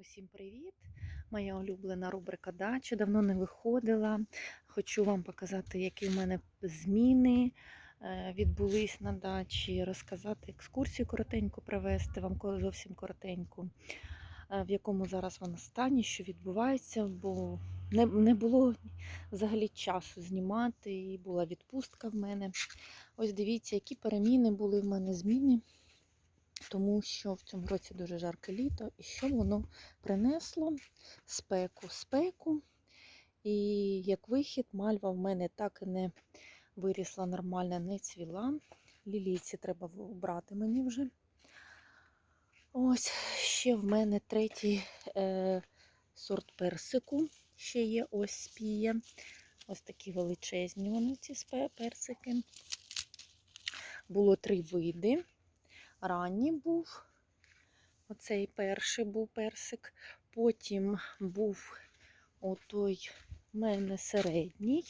Усім привіт! Моя улюблена рубрика дача. Давно не виходила. Хочу вам показати, які в мене зміни е, відбулись на дачі, розказати екскурсію коротеньку провести, вам зовсім коротеньку, е, в якому зараз вона стані, що відбувається, бо не, не було взагалі часу знімати, і була відпустка в мене. Ось дивіться, які переміни були в мене зміни тому що в цьому році дуже жарке літо, і що воно принесло спеку, спеку. І як вихід, мальва в мене так і не вирісла нормально, не цвіла. Лілійці треба вбрати мені вже. Ось ще в мене третій е, сорт персику. Ще є ось спіє. Ось такі величезні вони, ці персики. Було три види ранній був. Оцей перший був персик. Потім був отой в мене середній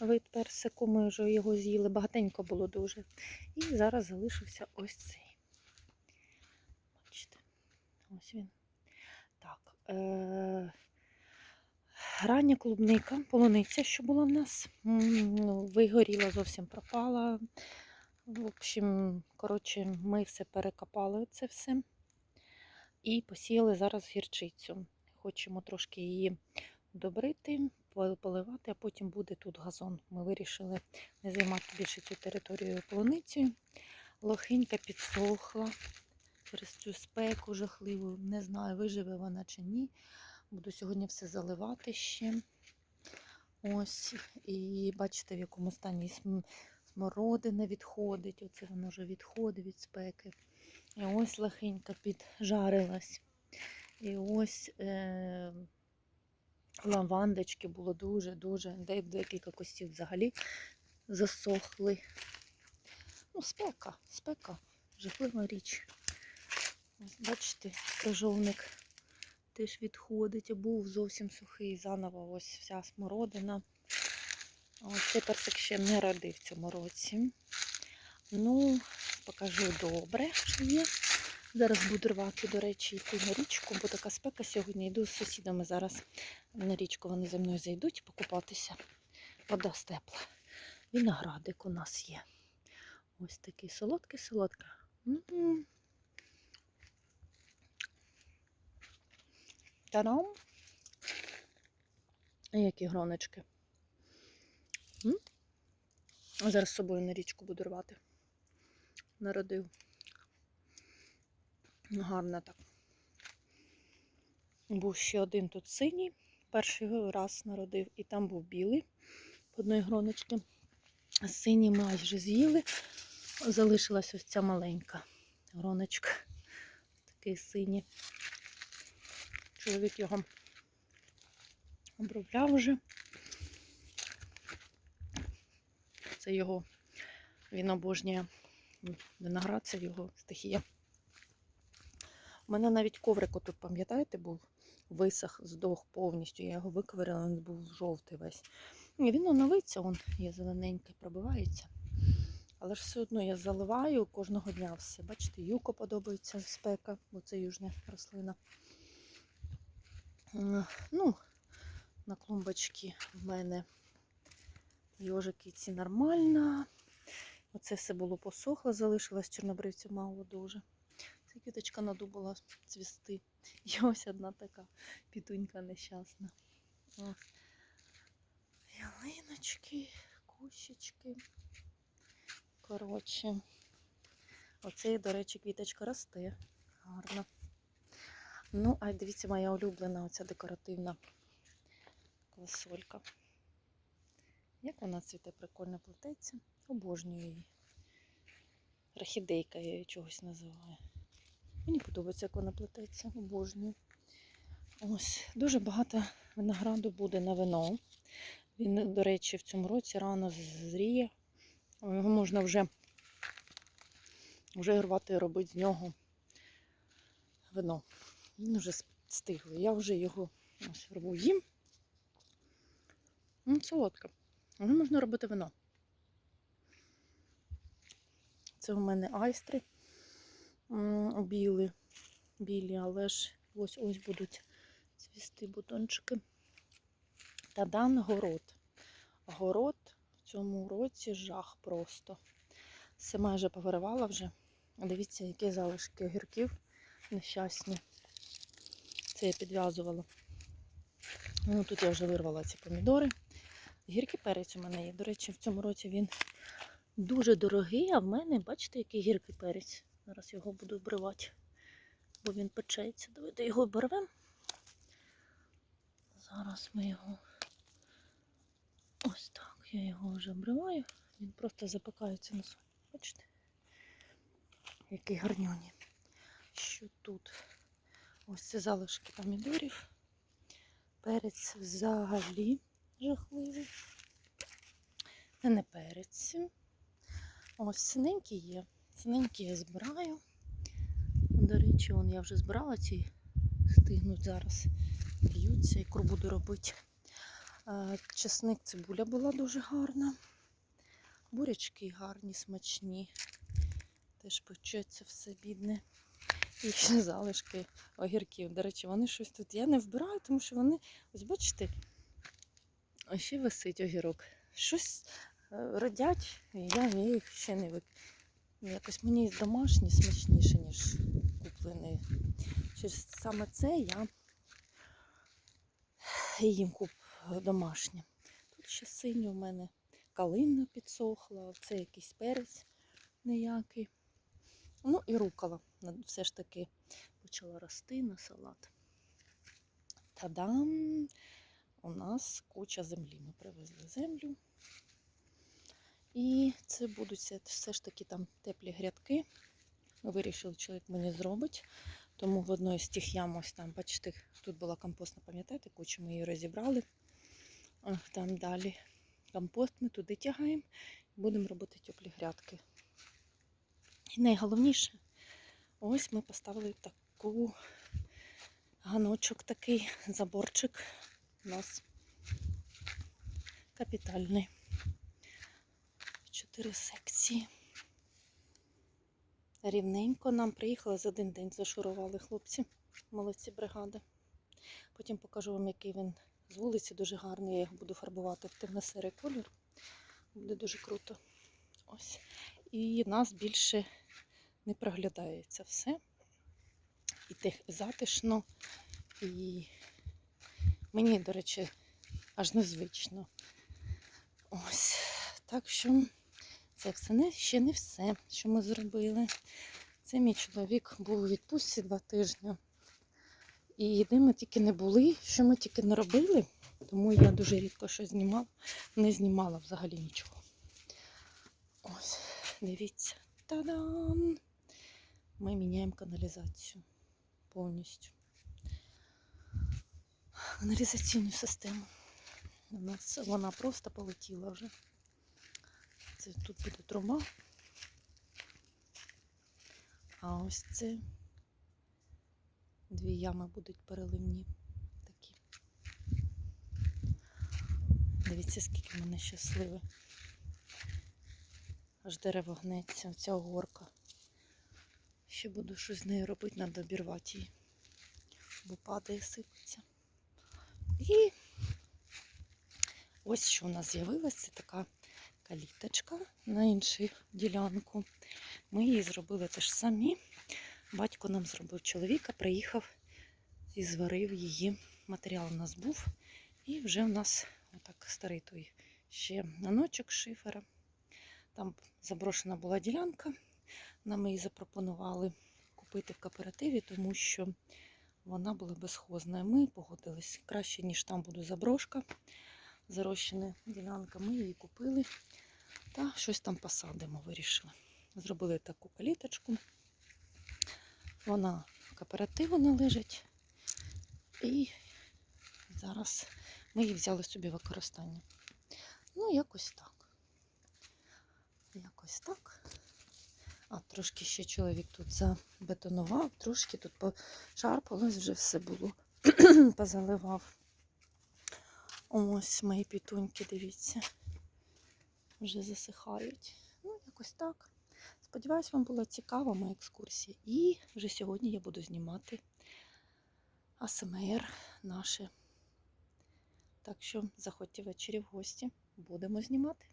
вид персику. Ми вже його з'їли. Багатенько було дуже. І зараз залишився ось цей. Бачите, ось він. Так. Е- Рання клубника, полуниця, що була в нас, ну, вигоріла, зовсім пропала. В общем, коротше, ми все перекопали це все і посіяли зараз гірчицю. Хочемо трошки її добрити, поливати, а потім буде тут газон. Ми вирішили не займати більше цю територію полуницею. Лохинька підсохла через цю спеку жахливу. Не знаю, виживе вона чи ні. Буду сьогодні все заливати ще. Ось, і бачите, в якому стані смородина відходить. Оце воно вже відходить від спеки. І ось лахенька піджарилась. І ось е- лавандочки було дуже-дуже. Де декілька кустів взагалі засохли. Ну, спека, спека, жахлива річ. Ось, бачите, крижовник теж відходить, був зовсім сухий, заново ось вся смородина. Ось цей персик ще не родив цьому році. Ну, покажу добре, що є. Зараз буду рвати, до речі, йти на річку, бо така спека сьогодні. Йду з сусідами зараз на річку. Вони зі мною зайдуть покупатися. Вода степла. Виноградик у нас є. Ось такий солодкий-солодкий. М-м. Та-дам! Які гроночки. А Зараз з собою на річку буду рвати. Народив. Гарно так. Був ще один тут синій. Перший раз народив, і там був білий по одної гроночки. Синій майже з'їли. Залишилась ось ця маленька гроночка. Такий синій. Чоловік його обробляв вже. Це його, він обожнює виноград, це його стихія. У мене навіть коврик тут, пам'ятаєте, був висох, здох повністю. Я його виковирила, він був жовтий весь. Ні, він оновиться, он є зелененький, пробивається. Але ж все одно я заливаю кожного дня все. Бачите, юко подобається спека, бо це южна рослина. Ну, на клумбочці в мене йожики ці нормально. Оце все було посохло, залишилось чорнобривців мало дуже. Ця квіточка надумала цвісти. І ось одна така пітунька нещасна. Ось. Ялиночки, кущички. Коротше. Оце, до речі, квіточка росте. Гарно. Ну, а дивіться, моя улюблена оця декоративна квасолька. Як вона цвіте, прикольно плететься. Обожнюю її. Рахідейка я її чогось називаю. Мені подобається, як вона плететься, обожнюю. Ось, дуже багато винограду буде на вино. Він, до речі, в цьому році рано зріє. Його можна вже, вже рвати і робити з нього вино. Він вже стиглий. Я вже його ось рву їм. Ну, солодке. Вже можна робити вино. Це у мене айстри білі, білі, але ж ось ось будуть цвісти бутончики. Тадан город. Город в цьому році жах просто. Все майже повиривала вже. Дивіться, які залишки огірків нещасні. Це я підв'язувала. Ну, тут я вже вирвала ці помідори. Гіркий перець у мене є. До речі, в цьому році він дуже дорогий, а в мене, бачите, який гіркий перець. Зараз його буду вбривати, бо він печеться. Давайте його обервемо. Зараз ми його. Ось так. Я його вже обриваю. Він просто запекається на сонці. Бачите? Який гарньоні. Що тут? Ось це залишки помідорів. Перець взагалі жахливий. Це не перець. Ось синенький є. Синенький я збираю. До речі, вон я вже збирала ці стигнуть зараз. Б'ються, ікру буду робити. Чесник цибуля була дуже гарна. Бурячки гарні, смачні. Теж печеться все бідне. І ще залишки огірків. До речі, вони щось тут. Я не вбираю, тому що вони, ось бачите, ось ще висить огірок. Щось е, родять, я, їх ще не вик. Якось мені домашні смачніше, ніж куплений. Через саме це я їм куп домашнє. Тут ще синє у мене калина підсохла, це якийсь перець ніякий. Ну і рукола все ж таки почала рости на салат. Та-дам! У нас куча землі. Ми привезли землю. І це будуть все- ж таки там теплі грядки. Вирішили, чоловік мені зробить. Тому в одної з тих ям ось там, бачите, тут була компостна, пам'ятаєте, кучу ми її розібрали. Там далі компост ми туди тягаємо і будемо робити теплі грядки. І найголовніше, ось ми поставили таку ганочок, такий заборчик у нас капітальний. Чотири секції. Рівненько нам приїхали за один день, зашурували хлопці, молодці бригади. Потім покажу вам, який він з вулиці дуже гарний. Я їх буду фарбувати в темно-серий колір. Буде дуже круто. Ось. І нас більше не проглядається все. І тих затишно. І мені, до речі, аж незвично. Ось. Так що це все не, ще не все, що ми зробили. Це мій чоловік був у відпустці два тижні. І де ми тільки не були, що ми тільки не робили, тому я дуже рідко щось знімала, не знімала взагалі нічого. Ось, дивіться. Та-дам! Ми міняємо каналізацію повністю. Каналізаційну систему. У нас вона просто полетіла вже. Це тут буде труба. А ось це дві ями будуть переливні такі. Дивіться, скільки мене щасливе. Аж дерево гнеться, оця горка. Ще буду щось з нею робити, треба обірвати її. Бо падає, сипеться. І ось що у нас з'явилася це така каліточка на іншу ділянку. Ми її зробили теж самі. Батько нам зробив чоловіка, приїхав і зварив її. Матеріал у нас був. І вже у нас отак старий той ще наночок шифера. Там заброшена була ділянка. Нам її запропонували купити в кооперативі, тому що вона була безхозна. Ми погодились краще, ніж там буде заброшка. Зарощена ділянка. Ми її купили та щось там посадимо, вирішили. Зробили таку каліточку. Вона кооперативу належить. І зараз ми її взяли собі в використання. Ну, якось так. Якось так. А трошки ще чоловік тут забетонував, трошки тут пошарпалось, вже все було, позаливав. Ось мої пітуньки, дивіться, вже засихають. Ну, якось так. Сподіваюсь, вам була цікава моя екскурсія. І вже сьогодні я буду знімати АСМР наше. Так що заходьте ввечері в гості, будемо знімати.